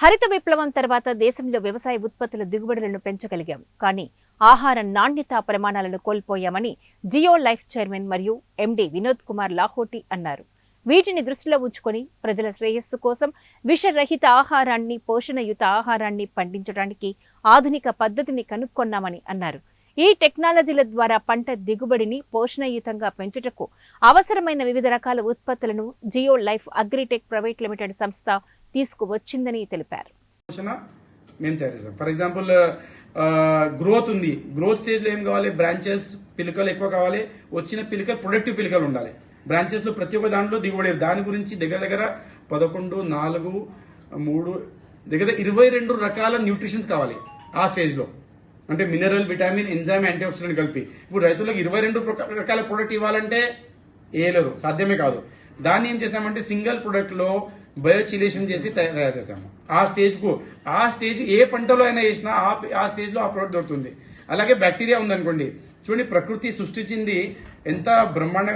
హరిత విప్లవం తర్వాత దేశంలో వ్యవసాయ ఉత్పత్తుల దిగుబడులను పెంచగలిగాం. కానీ ఆహార నాణ్యత ప్రమాణాలను కోల్పోయామని జియో లైఫ్ చైర్మన్ మరియు ఎండి వినోద్ కుమార్ లాహోటి అన్నారు. వీటిని దృష్టిలో ఉంచుకొని ప్రజల శ్రేయస్సు కోసం విషరహిత ఆహారాన్ని పోషణయుత ఆహారాన్ని పండించడానికి ఆధునిక పద్ధతిని కనుక్కొన్నామని అన్నారు. ఈ టెక్నాలజీల ద్వారా పంట దిగుబడిని పోషణయుతంగా పెంచుటకు అవసరమైన వివిధ రకాల ఉత్పత్తులను Jio life agritech private limited సంస్థ తీసుకువచ్చిందని తెలిపారు. మేము తయారు చేస్తాం ఫర్ ఎగ్జాంపుల్ గ్రోత్ ఉంది. గ్రోత్ స్టేజ్లో ఏం కావాలి? బ్రాంచెస్ పిలకలు ఎక్కువ కావాలి. వచ్చిన పిలకలు ప్రొడక్టివ్ పిలకలు ఉండాలి. బ్రాంచెస్లో ప్రతి ఒక్క దాంట్లో దిగుబడి దాని గురించి దగ్గర దగ్గర పదకొండు నాలుగు మూడు దగ్గర ఇరవై రెండు రకాల న్యూట్రిషన్స్ కావాలి ఆ స్టేజ్లో. అంటే mineral vitamin enzyme antioxidant కలిపి. ఇప్పుడు రైతులకు ఇరవై రెండు రకాల ప్రొడక్ట్ ఇవ్వాలంటే ఏలేరు. సాధ్యమే కాదు. దాన్ని ఏం చేసామంటే సింగిల్ ప్రొడక్ట్లో బయోచిలేషన్ చేసి తయారు చేసాము ఆ స్టేజ్కు ఆ స్టేజ్ ఏ పంటలో అయినా వేసినా ఆ ఆ స్టేజ్లో ఆ ప్రోడక్ట్ దొరుకుతుంది. అలాగే బ్యాక్టీరియా ఉందనుకోండి. చూడండి ప్రకృతి సృష్టించింది ఎంత బ్రహ్మాండంగా